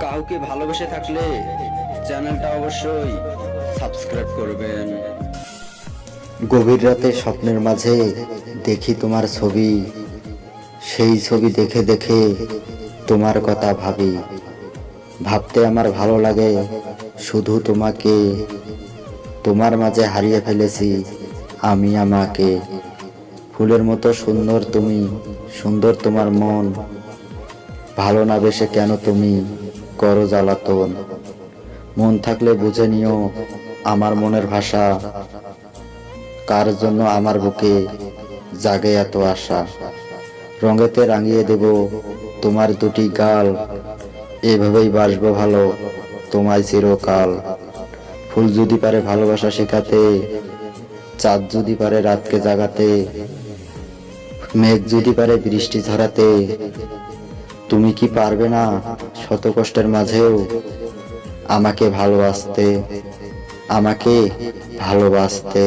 কাউকে ভালোবেসে থাকলে চ্যানেলটা অবশ্যই সাবস্ক্রাইব করবেন। গভীর রাতে স্বপ্নের মাঝে দেখি তোমার ছবি। সেই ছবি দেখে দেখে তোমার কথা ভাবি। ভাবতে আমার ভালো লাগে শুধু তোমাকে। তোমার মাঝে হারিয়ে ফেলেছি আমি আমাকে। ফুলের মতো সুন্দর তুমি, সুন্দর তোমার মন। ভালো না বেসে কেন তুমি? করো জ্বালাতন। মন থাকলে বুঝে নিও আমার মনের ভাষা। কার জন্য আমার বুকে জাগে এত আশা? রঙেতে রাঙিয়ে দেব তোমার দুটি গাল। এভাবেই বাসবো ভালো তোমায় চিরকাল। ফুল যদি পারে ভালোবাসা শেখাতে, চাঁদ যদি পারে রাতকে জাগাতে, মেঘ যদি পারে বৃষ্টি ঝরাতে তুমি কি পারবে না শত কষ্টের মাঝেও আমাকে ভালোবাসতে আমাকে ভালোবাসতে?